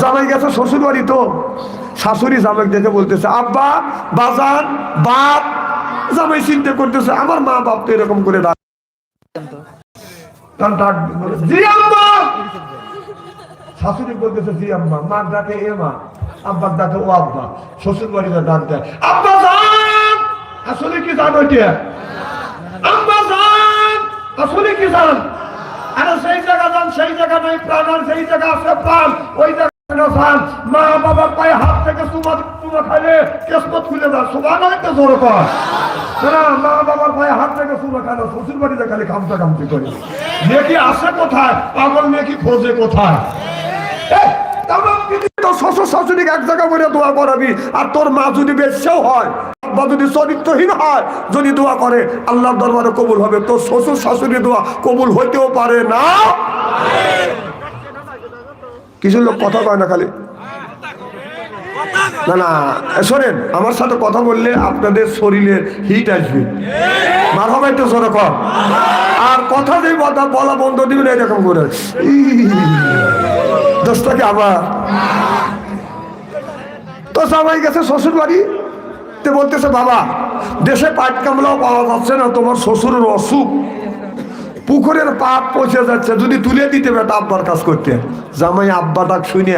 জামাই গেছে শ্বশুর বাড়ি তো। শাশুড়ি জামাই দেখে বলতেছে, আব্বা, বাজার, বাপ, জামাই চিন্তা করতেছে, আমার মা বাপ তো এরকম করে শাশুড়ি বলতেছে সেই জায়গা যান, সেই জায়গা নাই, প্রাণ আর সেই জায়গা আছে প্রাণ, ওই জায়গা মা বাবার পায়ে হাত থেকে খুলে মা বাবার পায়ে হাত থেকে শ্বশুর আসে কোথায়? খোঁজে কোথায়? শ্বশুর এক জায়গা করে দোয়া করাবি, আর তোর মা যদি বেশেও হয়, বা যদি চরিত্রহীন হয়, যদি দোয়া করে, আল্লাহর দরবারে কবুল হবে। তোর শ্বশুর শাশুড়ি দোয়া কবুল হইতেও পারে না? কিছু লোক কথা কয় না খালি। না না শোনেন, আমার সাথে কথা বললে আপনাদের শরীরে হিট আসবে। মার জোরে কর। আর কথা যে কথা বলা বন্ধ দিবেন এরকম করে। দোষটাকে আবার? তো সবাই গেছে শ্বশুর বাড়ি তে বলতেছে, বাবা, দেশে পাট কামলাও পাওয়া যাচ্ছে না, তোমার শ্বশুরের অসুখ। পুকুরের পাপ পচে যাচ্ছে, যদি তুলে দিতে বেটা আব্বার কাজ করতে। জামাই আব্বা ডাক শুনে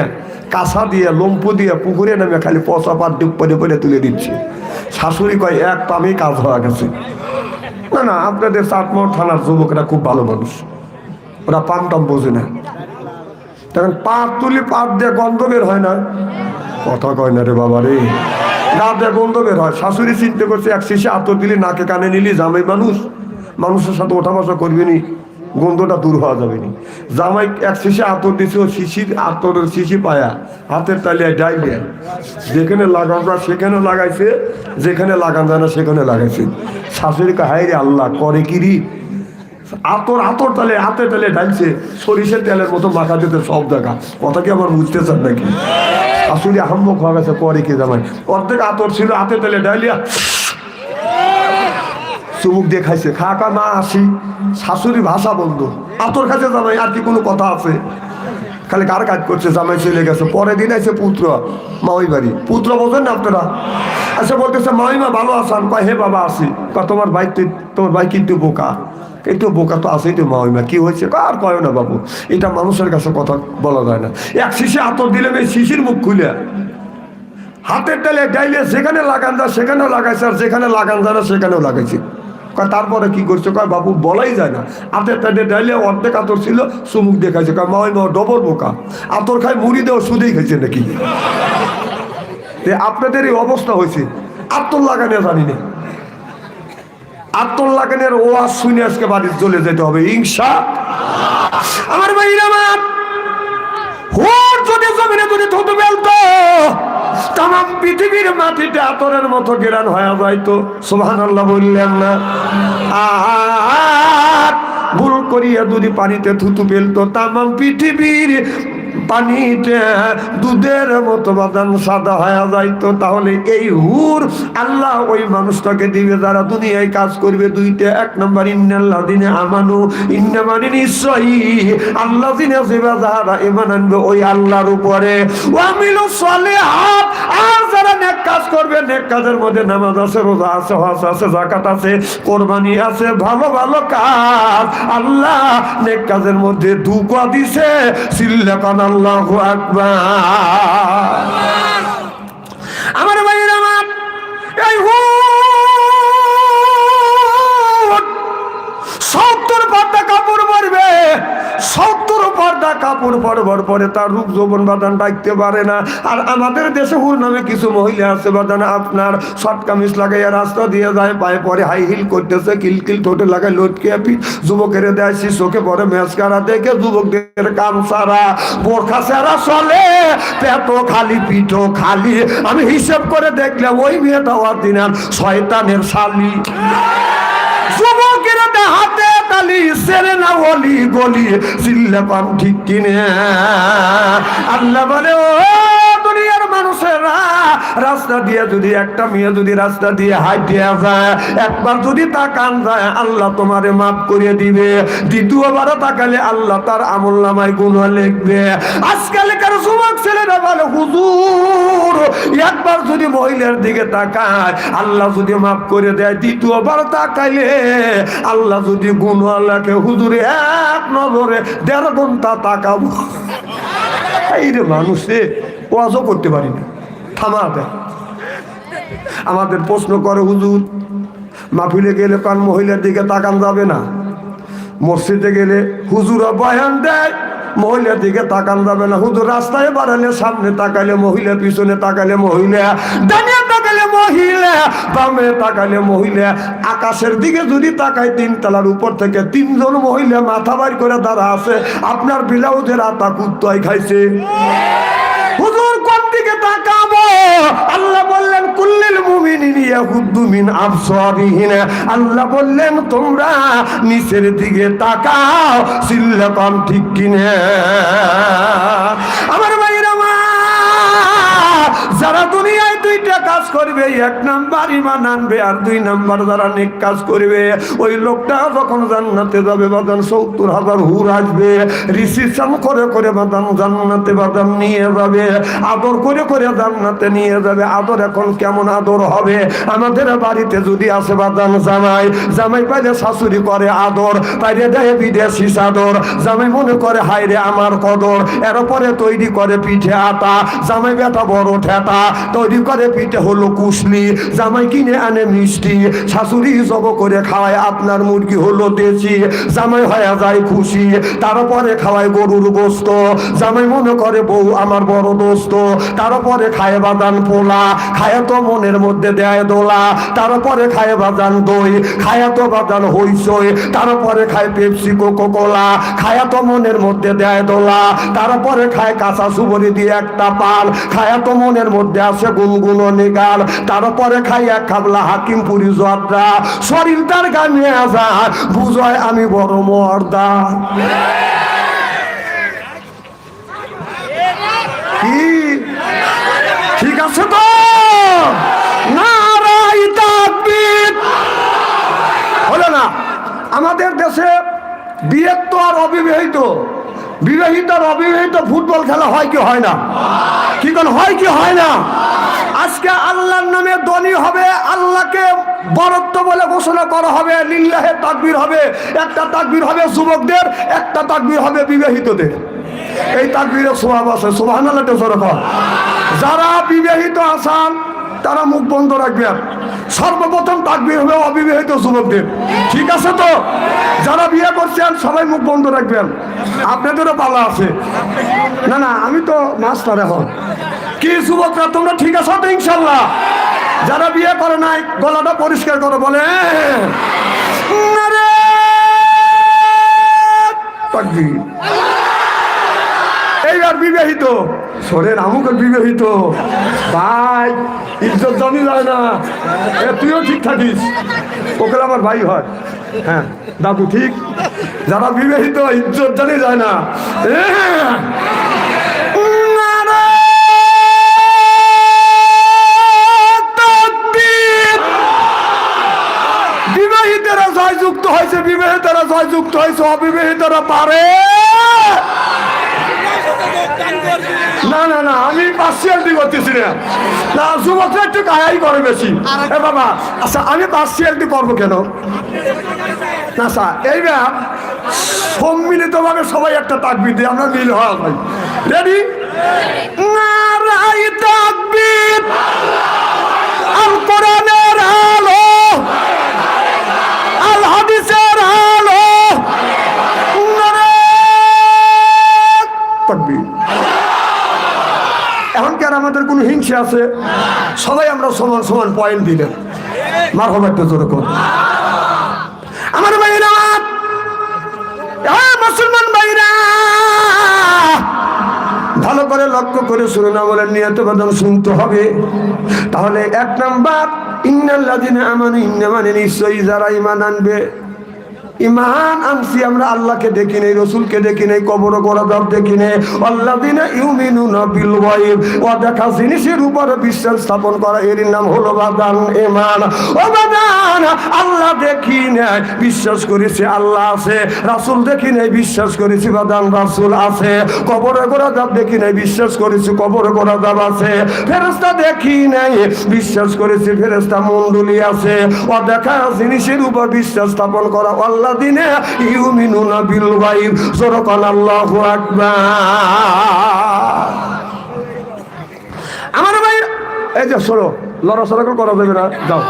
কাঁসা দিয়ে, লম্পু দিয়ে পুকুরে নামে খালি পচা পাত ডুব পরে পরে তুলে দিচ্ছে। শাশুড়ি কয়, এক পামেই কাজ হয়ে গেছে। না না, আপনাদের চাটমোহর থানার যুবকরা খুব ভালো মানুষ। ওরা পাম টাম বোঝে না। তখন পাত তুলি পাত দিয়ে গন্ধ বের হয় না। কথা কয় না রে বাবা রে। গা দিয়ে গন্ধ বের হয়। শাশুড়ি চিন্তা করছে, এক শিশে আতর দিলি, নাকে কানে নিলি, জামাই মানুষ। মানুষের সাথে ওঠা বসা করবি নি গন্ধটা দূর হওয়া যাবে নি জামাই এক শিশে আতর দিছে, ও শিশির আতরের শিশি পায়া, হাতের তালিয়ায় ডাইলিয়া যেখানে লাগান যায় সেখানে লাগাইছে, যেখানে লাগান যায় না সেখানে লাগাইছে। শাশুড়ি হাই রে আল্লাহ, করে কিরি আতর আতর তালে হাতে তালে ঢালছে সরিষের তেলের মতো মাখা দিতে সব দেখা কথা কি আমার বুঝতে চান নাকি? আসলে আহম্মক হয়ে গেছে, করে কি জামাই? অর্ধেক আতর ছিল হাতে তেলে ডালিয়া চুমুক দিয়ে খাইছে। খা খা মা আসি। শাশুড়ি ভাষা বন্ধ। আতর কাছে জামাই, আর কি কোনো কথা আছে? খালি কার কাজ করছে, জামাই চলে গেছে। পরের দিন আছে পুত্র। মাওই বাড়ি। পুত্র বোঝেন না আপনারা? আচ্ছা বলতেছে মাইমা ভালো আসান কয়, হে বাবা আসি কয়, তোমার ভাই তোমার ভাই কিন্তু বোকা? কিন্তু বোকা তো আসেই তো মাইমা কি হয়েছে? আর কয় না বাবু। এটা মানুষের কাছে কথা বলা যায় না। এক শিশি আতর দিলে এই শিশির মুখ খুলে হাতের ডালে ডাইলে যেখানে লাগান যায় সেখানেও লাগাইছে, আর যেখানে লাগান যায় না, সেখানেও লাগাইছে। কয়, তারপরে কি করছে? কয় বাবু বলাই যায় না। হাতের টাইলে ডাইলে অর্ধেক আতর ছিল সুমুখ দেখাইছে। কয় মাই মা, ডবল বোকা। আতর খায় মুড়ি দেওয়া সুদেই খাইছে নাকি? আপনাদের এই অবস্থা হয়েছে। আত্মর লাগানে জানি না। আত্মর লাগানের ওয়াজ শুনে আজকে বাড়ি চলে যেতে হবে হিংসা আমার ভাই আমার, হোর যদি জমিনে যদি বেলতো তাম পৃথিবীর মাটিতে আতরের মতো গেরান হয়ে যাইতো। সোহান আল্লাহ বললেন না। আর ভুল করিয়া যদি পানিতে থুতু ফেলতো তাম পৃথিবীর পানিতে দুধের মতো বাদান সাদা হয়ে যাইতো, তাহলে এই হুর আল্লাহ ওই মানুষটাকে দিবে, যারা দুনিয়ায় কাজ করবে। দুইটা, এক নম্বর ইন্নাল্লাহ দিনে আমানু ইন্না মানে নিশ্চয়ই আল্লাহ দিনে সেবা যারা এমান আনবে, ওই আল্লাহর উপরে। ওয়ামিলু আল্লাহ কাজের মধ্যে দুকা দিছে, সিল্লাকান আল্লাহু আকবার। আমার ভাইয়ের আমার এই সত্তর পাতা কাপড় পরবে। সত্তর পর্দা কাপড় পরবার পরে তার রূপ যৌবন বাদান ডাকতে পারে না। আর আমাদের দেশে হুর নামে কিছু মহিলা আছে বাদান আপনার শর্ট কামিজ লাগাইয়া রাস্তা দিয়ে যায়, পায়ে পরে হাই হিল করতেছে কিলকিল ঠোঁটে লাগায় লটকে যুবকের দেয় শিশুকে পরে মেসকারা দেখে যুবকদের কাম সারা বোরখা সারা চলে পেট খালি পিঠো খালি। আমি হিসেব করে দেখলাম ওই মেয়েটা অর্দিনার শয়তানের শালি। যুবকের হাতে তালি সেরে না বলি গলি চিল্লে পাম ঠিক কিনে? আল্লাহ বলে ও মানুষেরা রাস্তা দিয়ে যদি একটা মেয়ে যদি রাস্তা দিয়ে হাইটিয়া যায়, একবার যদি তাকান যায়, আল্লাহ তোমারে মাফ করে দিবে। দ্বিতীয়বারও তাকালে আল্লাহ তার আমল নামায় গুণ লিখবে। আজকালকার যুবক ছেলেরা বলে, হুজুর, একবার যদি মহিলার দিকে তাকায়, আল্লাহ যদি মাফ করে দেয়, দ্বিতীয়বার তাকাইলে আল্লাহ যদি গুণ আল্লাহকে হুজুরে, এক নজরে দেড় ঘণ্টা তাকাবো। এই রে মানুষে ওয়াজও করতে পারি না। থামা দেয় আমাদের প্রশ্ন করে হুজুর, মাহফিলে গেলে কান মহিলার দিকে তাকান যাবে না? মসজিদে গেলে হুজুরা বয়ান দেয়, মহিলার দিকে তাকান যাবে না। হুজুর রাস্তায় বাড়ালে, সামনে তাকালে মহিলা, পিছনে তাকালে মহিলা, ডানে তাকালে মহিলা, বামে তাকালে মহিলা। আকাশের দিকে যদি তাকায় তিন তলার উপর থেকে তিনজন মহিলা মাথা বাইর করে দাঁড়া আছে। আপনার ব্লাউজের আতা কুত্তায় খাইছে। হুজুর কোন দিকে তাকাবো? আল্লাহ বললেন, কুল্লিল মুমিনিন ইয়াহুদ্দু মিন আবসারিহিন আল্লাহ বললেন, তোমরা নিচের দিকে তাকাও সিল্লাতাম ঠিক কিনে? আমার ভাইরা মা, যারা দুইটা কাজ করবে, এক নাম্বার ইমান আনবে আর দুই নাম্বার যারা নেক কাজ করবে, ওই লোকটা যখন জান্নাতে যাবে বাদান সত্তর হাজার হুর আসবে, রিসিপশন করে করে বাদান জান্নাতে বাদান নিয়ে যাবে, আদর করে করে জান্নাতে নিয়ে যাবে, আদর এখন কেমন আদর হবে? আমাদের বাড়িতে যদি আসে বাদান জামাই জামাই পাইলে শাশুড়ি করে আদর, পাইলে দেয় বিদেশি চাদর, জামাই মনে করে হাইরে আমার কদর। এর পরে তৈরি করে পিঠে আটা, জামাই বেটা বড় ঠেটা, তৈরি করে পিঠে হলো কুশলি জামাই কিনে আনে মিষ্টি। শাশুড়ি জব করে খাওয়ায়, আপনার মুরগি হলো দেশি। জামাই হয়ে যায় খুশি, তারপরে খাওয়ায় গরুর গোস্ত। জামাই মনে করে, বউ আমার বড় দোস্ত। তারপরে খায় বাদান পোলা, খায় তো মনের মধ্যে দেয় দোলা। তারপরে খায় বাদান দই, খায় তো বাদান হইসই তারপরে খায় পেপসি কোকো কোলা খায় তো মনের মধ্যে দেয় দোলা। তারপরে খায় কাঁচা সুবরি দিয়ে একটা পাল, খায় তো মনের মধ্যে আছে গুনগুন নিগাল তারপরে খাই এক খাবলা হাকিম পুরি জর্দা শরীর তার গামে আসা বুঝয় আমি বড় মর্দা। ঠিক আছে তো? হলো না, আমাদের দেশে বিয়ের তো আর অবিবাহিত, বিবাহিত আর অবিবাহিত ফুটবল খেলা হয় কি হয় না? কি হয় কি হয় না? আজকে আল্লাহর নামে দনি হবে, আল্লাহকে বরত্ব বলে ঘোষণা করা হবে, লিল্লাহে তাকবীর হবে। একটা তাকবীর হবে যুবকদের, একটা তাকবীর হবে বিবাহিতদের। এই তাকবিরের স্বভাব আছে সোহান যারা বিবাহিত আসান তারা মুখ বন্ধ রাখবেন সর্বপ্রথম তাকবীর হবে অবিবাহিত যুবকদের। ঠিক আছে তো? যারা বিয়ে করছেন সবাই মুখ বন্ধ রাখবেন আপনাদেরও পালা আছে। না না আমি তো মাস্টার এখন। কি যুবকরা তোমরা ঠিক আছো তো ইনশাল্লাহ? যারা বিয়ে করে নাই গলাটা পরিষ্কার করো বলে না রে, তাকবীর। এইবার বিবাহিত। শোনেন আমুক বিবাহিত। ভাই, ইজ্জত জানি যায় না। এ, তুইও ঠিক থাকিস। ওকে আমার ভাই হয়। হ্যাঁ দাদু ঠিক। যারা বিবাহিত, ইজ্জত জানি যায় না। বিবাহিতেরা জয়যুক্ত হয়েছে, বিবাহিতেরা জয়যুক্ত হয়েছে, অবিবাহিতরা পারে। না না না, আমি পার্সিয়ালিটি করতেছি না না, যুবকরা একটু গায়াই করে বেশি। এ বাবা আচ্ছা আমি পার্সিয়ালিটি করব কেন? না, স্যার এইবার সম্মিলিতভাবে সবাই একটা তাকবির দিই আমরা মিল হওয়া ভাই। রেডি নারাই তাকবির। আল কোরআনের আল আমাদের কোনো হিংসা আছে? সবাই আমরা সমান সমান পয়েন্ট দিলেন। মার হবে একটা জোরে কর। আমার ভাইরা মুসলমান ভাইরা, ভালো করে লক্ষ্য করে শুনুন বলেন, নিয়ত বাদন শুনতে হবে। তাহলে এক নাম্বার ইন্নাল্লাদিন আমানু ইন্না মানে নিশ্চয়ই যারা ইমান আনবে ইমান আনছি আমরা আল্লাহকে দেখি নেই, রসুলকে দেখি নেই, কবর গরাদার দেখি নেই। আল্লাহ দিনে ইউমিনুনা বিল গায়ব ও দেখা জিনিসের উপরে বিশ্বাস স্থাপন করা, এর নাম হলো বাদান ইমান ও বাদান, আল্লাহ দেখি নেই, বিশ্বাস করেছি আল্লাহ আছে, রাসূল দেখি নেই, বিশ্বাস করেছি বাদান রাসূল আছে। কবর গরাদার দেখি নেই, বিশ্বাস করেছি কবর গরাদার আছে। ফেরেশতা দেখি নাই, বিশ্বাস করেছি ফেরেশতা মণ্ডলী আছে। ও দেখা জিনিসের উপর বিশ্বাস স্থাপন করা, আল্লাহ দিনে ইউমিনুনা বিল গায়ব সরকান আল্লাহু আকবার। আমার ভাই এই যে সরো লড়াচড়া করা যাবে না, যাও।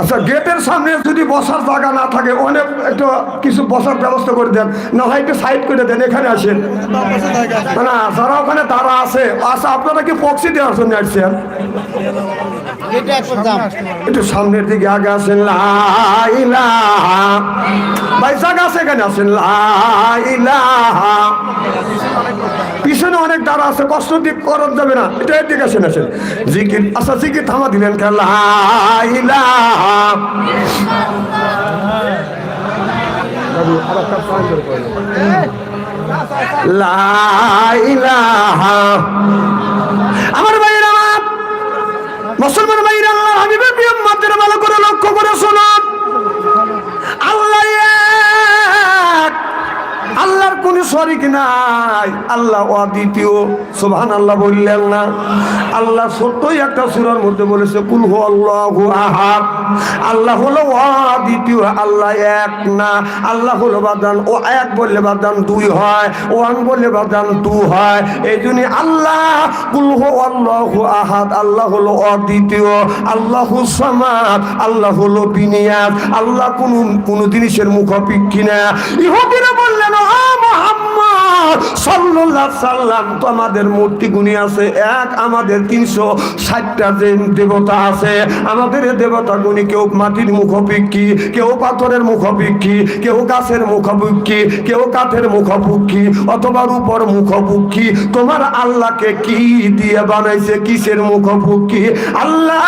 আচ্ছা গেটের সামনে যদি বসার জায়গা না থাকে, অনেক একটু কিছু বসার ব্যবস্থা করে দেন। না হয় একটু সাইড করে দেন, এখানে আসেন। না, যারা ওখানে তারা আছে। আচ্ছা আপনারা কি পক্সি দেওয়ার জন্য আসছেন? একটু সামনের দিকে আগে আসেন জায়গা আছে এখানে, আসেন পিছনে অনেক দ্বারা আছে, কষ্ট দিক করার যাবে না। এটা এর দিকে আসেন আসেন। জিকির আচ্ছা জিকির থামা দিলেন কেন? লাইলাহা লাইলাহা আমার ভাইয়ের আমার মুসলমান ভাইয়ের আল্লাহ হাবিবের প্রিয় মাত্রা ভালো করে লক্ষ্য শরিক নাই। আল্লাহ অদ্বিতীয়। সুবহান আল্লাহ বললেন না। আল্লাহ সত্যই একটা সূরার মধ্যে বলেছে, কুল হু আল্লাহু আহাদ। আল্লাহ হলো অদ্বিতীয়, আল্লাহ এক না। আল্লাহ হলো বাদান, ও এক বললে বাদান দুই হয়, ওয়ান বললে বাদান দু হয়। এই জন্য আল্লাহ কুল হু আল্লাহু আহাদ। আল্লাহ হলো অদ্বিতীয়, আল্লাহু সামাদ, আল্লাহ হলো বিনিয়াদ। আল্লাহ কোন কোন জিনিসের মুখাপিক্ষি না। ইহুদিরা বললেন ও আমাদের মূর্তি গুণী আছে। এক, আমাদের তিনশো ষাটটা যে দেবতা আছে। আমাদের দেবতা গুণী কেউ মাটির মুখপিক্ষি, কেউ পাথরের মুখপিক্ষি, কেউ গাছের মুখপিক্ষি, কেউ কাঠের মুখপুক্ষি অথবা রূপর মুখপুক্ষি। তোমার আল্লাহকে কি দিয়ে বানাইছে, কিসের মুখপুক্ষি? আল্লাহ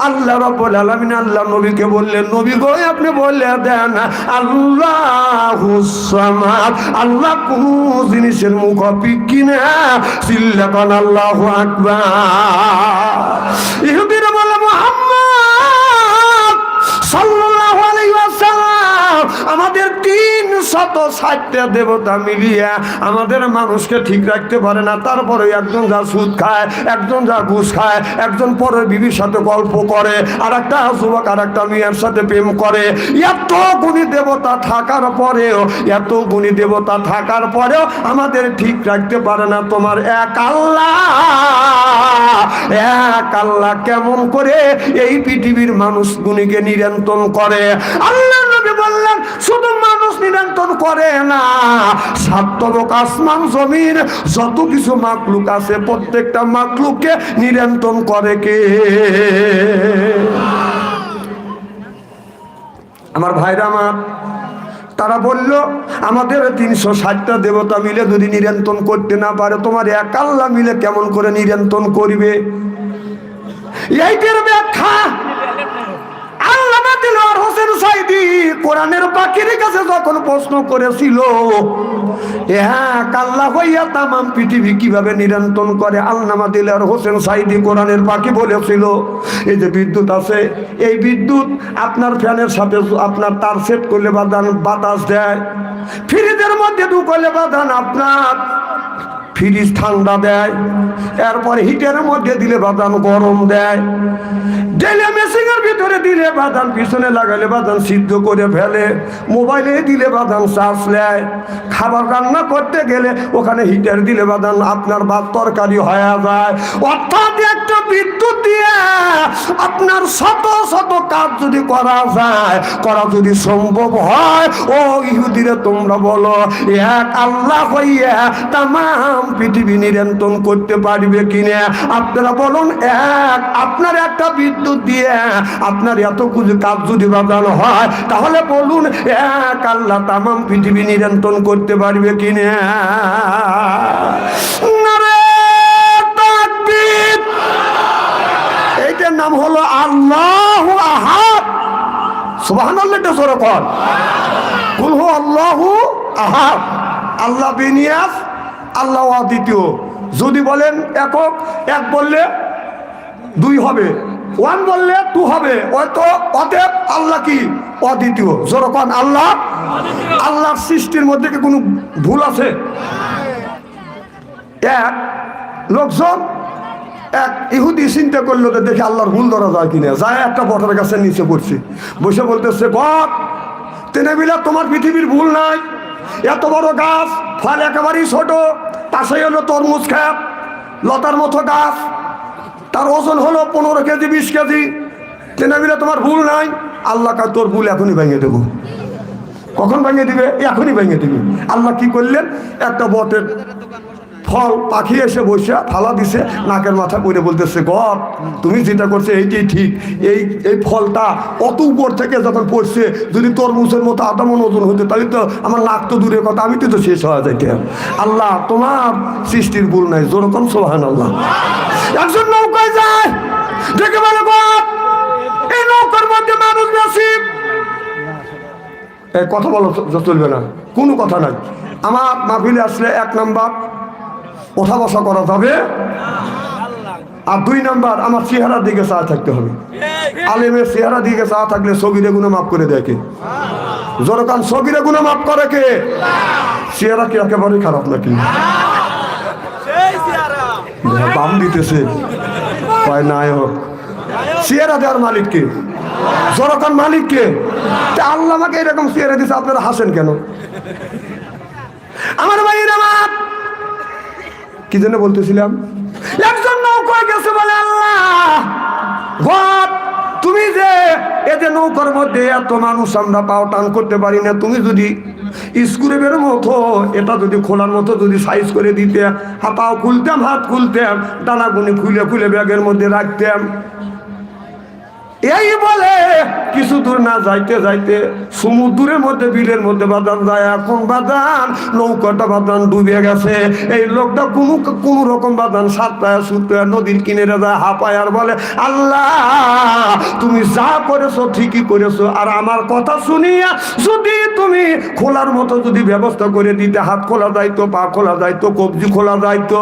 আল্লাহ রব্বুল আলামিন, আল্লাহ নবীকে বললেন, নবী গো, আপনি বললে দেন, আল্লাহ আল্লাহ কোন জিনিসের মুখ পিকি না সিল্লাকান আল্লাহ আকবার। বলে মোহাম্মদ আমাদের তিন শত দেবতা মিলিয়ে আমাদের মানুষকে ঠিক রাখতে পারে না, তারপরে একজন যা সুদ খায়, একজন যা ঘুষ খায়, একজন পরের বিবির সাথে গল্প করে আর একটা যুবক আর একটা মেয়ের সাথে প্রেম করে। এত গুণী দেবতা থাকার পরেও, এত গুণী দেবতা থাকার পরেও আমাদের ঠিক রাখতে পারে না তোমার এক আল্লাহ। এক আল্লাহ কেমন করে এই পৃথিবীর মানুষ গুণীকে নিরন্তন করে। আল্লাহ নবী বললেন, শুধু নিয়ন্ত্রণ করে না। সাতলোক আসমান জমিন যত কিছু মাকলুক আছে, প্রত্যেকটা মাকলুককে নিয়ন্ত্রণ করে কে? আমার ভাইরা আমার, তারা বলল, আমাদের তিনশো ষাটটা দেবতা মিলে যদি নিয়ন্ত্রণ করতে না পারে, তোমার এক আল্লাহ মিলে কেমন করে নিয়ন্ত্রণ করবে? এইটার ব্যাখ্যা হোসেন প্রশ্ন হ্যাঁ কাল্লা তামাম পৃথিবী নিয়ন্ত্রণ করে হোসেন পাখি এই যে বিদ্যুৎ এই বিদ্যুৎ আপনার ফ্যানের সাথে আপনার তার সেট করলে বাদান, বাতাস দেয়। ফ্রিজের মধ্যে ঢুকলে বাদান, আপনার ফ্রিজ ঠান্ডা দেয়। এরপরে হিটারের মধ্যে দিলে বাদান গরম দেয়। ডেলে মেশিনের দিলে বাদান পিছনে লাগালে বাদান সিদ্ধ করে ফেলে। মোবাইলে দিলে বাদান চার্জ নেয়। খাবার রান্না করতে গেলে ওখানে হিটার দিলে বাদান আপনার বা তরকারি হয়ে যায়। অর্থাৎ একটা বিদ্যুৎ দিয়ে আপনার শত শত কাজ যদি করা যায়, করা যদি সম্ভব হয়, ও ইহুদিরে তোমরা বলো, এক আল্লাহ হইয়া তামাম পৃথিবী নিয়ন্ত্রণ করতে পারবে কিনা? আপনারা বলুন, এক, আপনার একটা বিদ্যুৎ দিয়ে আপনার এত কিছু কাজ যদি বাজানো হয়, তাহলে বলুন, এক আল্লাহ তামাম পৃথিবী নিয়ন্ত্রণ করতে পারবে কিনা নারে তাকবীর আল্লাহ আহাদ। সুবহানাল্লাহ এটা জোরে কর কুল হু আল্লাহু আহাদ। আল্লাহ বিনিয়াস, আল্লাহ দ্বিতীয় যদি বলেন একক, এক বললে দুই হবে। ওয়ান বললে টু হবে। হয়তো অতএব আল্লাহ কি? অদ্বিতীয়। যেরকম আল্লাহ। আল্লাহর সৃষ্টির মধ্যে কি কোনো ভুল আছে? এক, লোকজন এক ইহুদি চিন্তা করল যে দেখে আল্লাহর ভুল ধরা যায় কিনা। যায় একটা বটের কাছে নিচে পড়ছে। বসে বলতেছে বট তেনে মিলা তোমার পৃথিবীর ভুল নাই। এত বড় গাছ, ফল একেবারেই ছোট পাশে হলো তরমুজ খ্যাপ লতার মতো গাছ। তার ওজন হলো পনেরো কেজি, বিশ কেজি। তেনে মিলে তোমার ভুল নাই। আল্লাহ কার তোর ভুল এখনই ভেঙে দেবো। কখন ভেঙে দিবে? এখনই ভেঙে দিবে। আল্লাহ কি করলেন? একটা বটের ফল পাখি এসে বসে, থালা দিছে, নাকের মাথা পড়ে বলতেছে, গপ, তুমি যেটা করছে এইটাই ঠিক। এই এই ফলটা অত উপর থেকে যখন পড়ছে, যদি তরমুজের মতো আদামন ওজন হতো, তাহলে তো আমার নাক তো দূরের কথা, আমি তো শেষ হওয়া যাইতে আল্লাহ, তোমার সৃষ্টির ভুল নাই যেরকম সোহান আল্লাহ একজন নৌকায় যায় দেখে বলে, গপ, এই নৌকার মধ্যে মানুষ বেশি কথা বলো চলবে না, কোনো কথা নাই। আমার মাহফিলে আসলে এক নাম্বার ওঠা বসা করা যাবে। আর দুই নাম্বার আমার চেহারার দিকে চা থাকতে হবে। আলেমের চেহারা দিকে চা থাকলে সগিরে গুণে মাফ করে দেয় কে? জোরকান সগিরে গুণে মাফ করে কে? চেহারা কি একেবারে খারাপ নাকি? বাম দিতেছে। কয় নায়ক? চেহারা দেওয়ার মালিক কে? জোরকান মালিক আল্লাহ আমাকে এরকম চেহারা দিছে আপনারা হাসেন কেন? আমার ভাই আমার কি জন্য বলতেছিলাম? একজন নৌকায় গেছে বলে আল্লাহ। তুমি যে এতে নৌকার মধ্যে এত মানুষ আমরা পাও টান করতে পারি না, তুমি যদি স্কুলে বের মতো, এটা যদি খোলার মতো যদি সাইজ করে দিতে পাও খুলতাম, হাত খুলতাম ডানাগুনি খুলে খুলে ব্যাগের মধ্যে রাখতাম। এই বলে, কিছু দূর না যাইতে যাইতে সমুদ্রের মধ্যে, বিলের মধ্যে বাদান যায়। এখন বাদান, নৌকাটা বাদান ডুবে গেছে। এই লোকটা কোনো কোনো রকম বাদান সাতটায় সুতরায় নদীর কিনারে যায়, হাঁপায় আর বলে, আল্লাহ, তুমি যা করেছ ঠিকই করেছ। আর আমার কথা শুনিয়া যদি তুমি খোলার মতো যদি ব্যবস্থা করে দিতে, হাত খোলা যাইতো, পা খোলা যাইতো, কবজি খোলা যাইতো,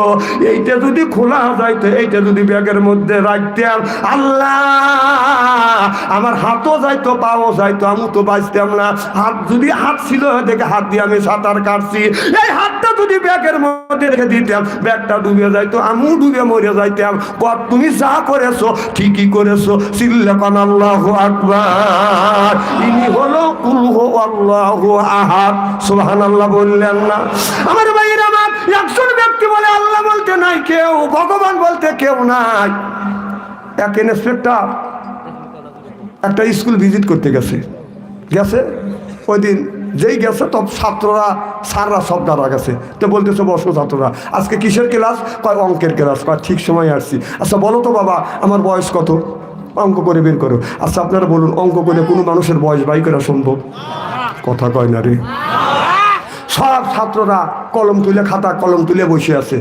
এইটা যদি খোলা যাইতো, এইটা যদি ব্যাগের মধ্যে রাখতাম আল্লাহ আমার হাতও যাইতো, পাও যাইতো আমি তো বাঁচতাম না। হাত যদি হাত ছিল, দেখে হাত দিয়ে আমি সাঁতার কাটছি। এই হাতটা যদি ব্যাগের মধ্যে রেখে দিতাম, ব্যাগটা ডুবে যাইতো, আমিও ডুবে মরে যাইতাম। কত তুমি যা করেছ, ঠিকই করেছ। সিল্লাকান আল্লাহ আকবার। ইনি হলো কুলহ আল্লাহ আহাদ। সুবহানাল্লাহ বললেন না। আমার ভাইয়ের আমার একজন ব্যক্তি বলে আল্লাহ বলতে নাই, কেউ, ভগবান বলতে কেউ নাই। এক ইন্সপেক্টর একটা স্কুল ভিজিট করতে গেছে। গেছে? ওই দিন যেই গেছে তো ছাত্ররা সাররা সব দাঁড়া গেছে। তো বলতেছে, বসো ছাত্ররা। আজকে কিসের ক্লাস? কয়, অঙ্কের ক্লাস। কয়, ঠিক সময় আসছি। আচ্ছা বলো তো বাবা, আমার বয়স কত? অঙ্ক করে বের করো। আচ্ছা আপনারা বলুন, অঙ্ক করে কোনো মানুষের বয়স বাই করা সম্ভব? কথা কয় না রে। সব ছাত্ররা কলম তুলে খাতা, কলম তুলে বসে আছে।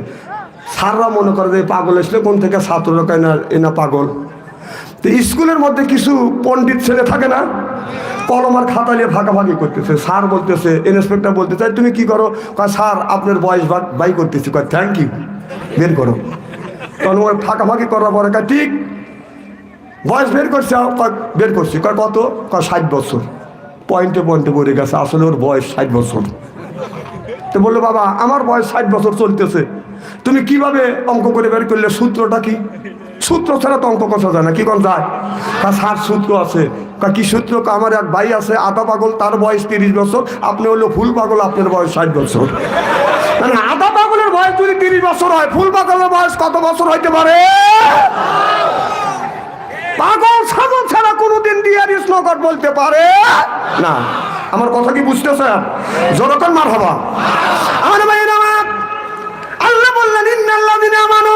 সাররা মনে করে যে পাগল আসলে কোন থেকে? ছাত্ররা কয় না, এ না পাগল। তো স্কুলের মধ্যে কিছু পণ্ডিত ছেলে থাকে না, কলম আর খাতা নিয়ে ভাগাভাগি করতেছে। স্যার বলতেছে ইন্সপেক্টর বলতে চাই তুমি কি করো? স্যার, আপনার বয়স বাই করতেছি। কয় থ্যাংক ইউ বের করো। তখন ওই ফাঁকাফাঁকি করার পরে কয়, ঠিক, বয়স বের করছে। বের করছি। কয়, কত? কয়, ষাট বছর। পয়েন্টে পয়েন্টে পড়ে গেছে, আসলে ওর বয়স ষাট বছর। তো বলল, বাবা, আমার বয়স ষাট বছর চলতেছে। তুমি কীভাবে অঙ্ক করে বের করলে? সূত্রটা কি? সূত্র ছাড়া তো অঙ্ক কষা যায় না, কি কোন যায়? তা সাত সূত্র আছে। কি সূত্র? আমার এক ভাই আছে আধা পাগল, তার বয়স তিরিশ বছর, আপনি হলো ফুল পাগল, আপনার বয়স ষাট বছর। মানে আধা পাগলের বয়স যদি তিরিশ বছর হয়, ফুল পাগলের বয়স কত বছর হইতে পারে? পাগল, ছাগল ছাড়া কোনোদিন ডিয়ার স্নোকট বলতে পারে? না, আমার কথা কি বুঝতেছেন জনগণ মার হবা। আমার ভাই আল্লাহ বললেন, ইন্নাল্লাযিনা আমানু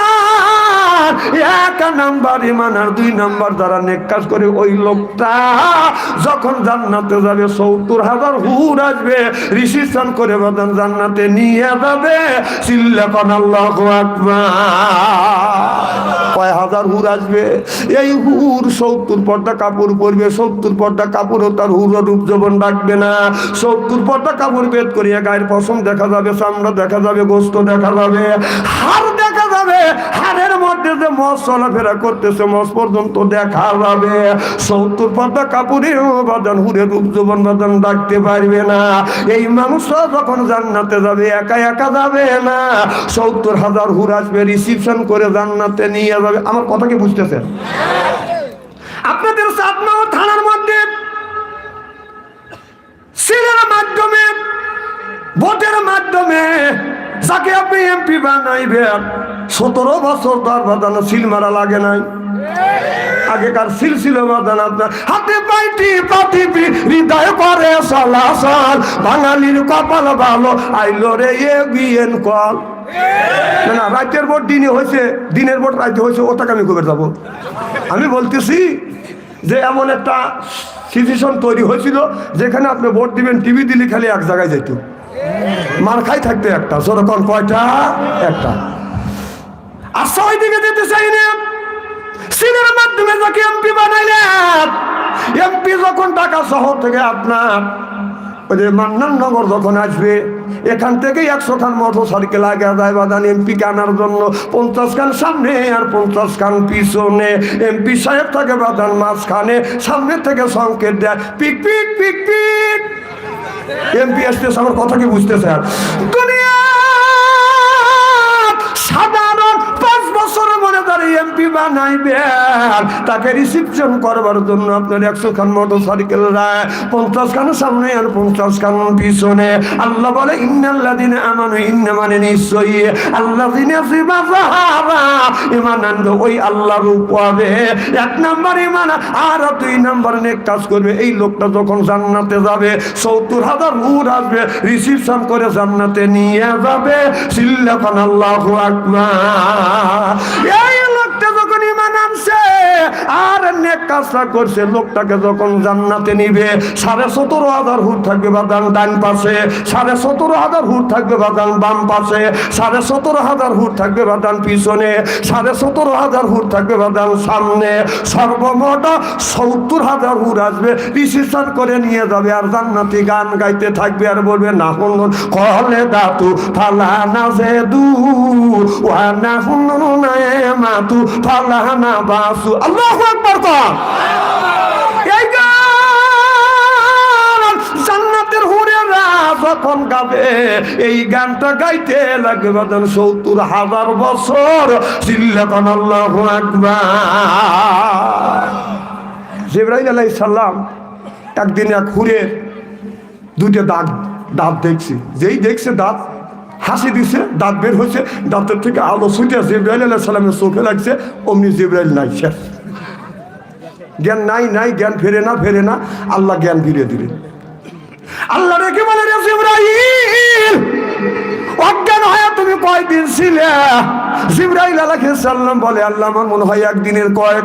এক নাম্বার ইমান আর দুই নাম্বার যারা নেক কাজ করে, ওই লোকটা যখন জান্নাতে যাবে, সত্তর হাজার হুর আসবে রিসিপশন করে বাদান জান্নাতে নিয়ে যাবে চিল্লাপান আল্লাহ কয় হাজার হুর আসবে? এই হুর সত্তর পর্দা কাপড় পরবে, সত্তর পর্দা কাপড়ও তার হুর রূপ যৌবন রাখবে না। সত্তর পর্দা কাপড় বেদ করিয়া গায়ের পশম দেখা যাবে, চামড়া দেখা যাবে, গোস্ত দেখা যাবে, হাড় দেখা যাবে, হাড়ের মধ্যে যে মস চলাফেরা করতেছে, মস পর্যন্ত দেখা যাবে। সত্তর পর্দা কাপড়েও বাদান হুরে রূপ যৌবন বাদান ডাকতে পারবে না। এই মানুষরা যখন জান্নাতে যাবে, একা একা যাবে না। সত্তর হাজার হুর আসবে রিসিপশন করে জান্নাতে নিয়ে যাবে। আমার কথা কি বুঝতেছেন? আপনাদের সাতমাও থানার মধ্যে সিলের মাধ্যমে, ভোটের মাধ্যমে যাকে আপনি এমপি বানাইবেন সতেরো বছর তার বাদানো সিল মারা লাগে নাই। আগেকার সিল ছিল বাদান আপনার। হাতে পাইটি, পাতিপি, হৃদয় করে চলাচল বাঙালির কপাল ভালো, আইলো রে এ বিয়েন কল। না রাজ্যের ভোট দিনে হয়েছে, দিনের ভোট রাজ্য হয়েছে, ওটাকে আমি কবে যাব। আমি বলতেছি যে এমন একটা সিচুয়েশন তৈরি হয়েছিল, যেখানে আপনি ভোট দিবেন, টিভি দিলে খালি এক জায়গায় যেত। মার খাই থাকতে একটা যেরকম কয়টা? একটা। ওই দিকে যেতে চাই না সিনের মাধ্যমে যাকে এমপি বানাইলেন, এমপি যখন ঢাকা শহর থেকে আপনার ওই যে মান্নান যখন আসবে, এখান থেকে একশো খান মোটর সাইকেল আগে যায় বাদান এমপি আনার জন্য। পঞ্চাশ খান সামনে আর পঞ্চাশ খান পিছনে। এমপি সাহেব থাকে বাদান মাঝখানে, সামনে থেকে সংকেত দেয়। পিক পিক পিক পিক। এমপি আসতেছে, আমার কথা কি বুঝতেছে দুনিয়া সাধারণ পাঁচ বছরের মনে তার এমপি বানাইবেন তাকে রিসিপশন করবার জন্য আপনার একশো খান মোটর সাইকেল রায় পঞ্চাশ খান সামনে আর পঞ্চাশ খান পিছনে। আল্লাহ বলে ইন্নাল্লা দিনে আমানু ইন্না মানে নিশ্চয়ই আল্লাহ দিনে ইমান ওই আল্লাহর উপরে। এক নাম্বার ইমান আর দুই নাম্বার নেক কাজ করবে। এই লোকটা যখন জান্নাতে যাবে, সত্তর হাজার হুর আসবে রিসিপশন করে জান্নাতে নিয়ে যাবে। সিল্লাফান আল্লাহ আকবার। এই আনছে আর নেক কাজটা করছে, লোকটাকে যখন জান্নাতে নিবে, সাড়ে সতেরো হাজার হুট থাকবে ডান পাশে, সাড়ে সতেরো হাজার হুট থাকবে বাম পাশে, সাড়ে সতেরো হাজার হুট থাকবে পিছনে, সাড়ে সতেরো হাজার হুট থাকবে সামনে, সর্বমোট সত্তর হাজার হুট আসবে করে নিয়ে যাবে, আর জান্নাতি গান গাইতে থাকবে, আর বলবে, না হুন, কলে দাতু ফালা না দু না মাতু ফালা না বাসু আল্লাহু আকবার কর। এই গাবে, এই গানটা গাইতে লাগবে সত্তর হাজার বছর। চিল্লাতন আল্লাহু আকবার। জিবরাইল আলাইহিস সালাম একদিন এক হুরের দুইটা দাঁত দাঁত দেখছি। যেই দেখছে দাঁত হাসি দিছে, দাঁত বের হয়েছে, দাঁতের থেকে আলো ছুটে জিব্রাইল আলাহ সালামের চোখে লাগছে, অমনি জিব্রাইল নাই, শেষ। জ্ঞান নাই নাই, জ্ঞান ফেরে না ফেরে না, আল্লাহ জ্ঞান ফিরিয়ে দিলেন আল্লাহ রেখে বলে রে জিব্রাইল, অজ্ঞান হয়ে তুমি কয়দিন ছিলে? জিব্রাইল আলাইহিস সালাম বলে, আল্লাহ আমার মনে হয় একদিনের কয়েক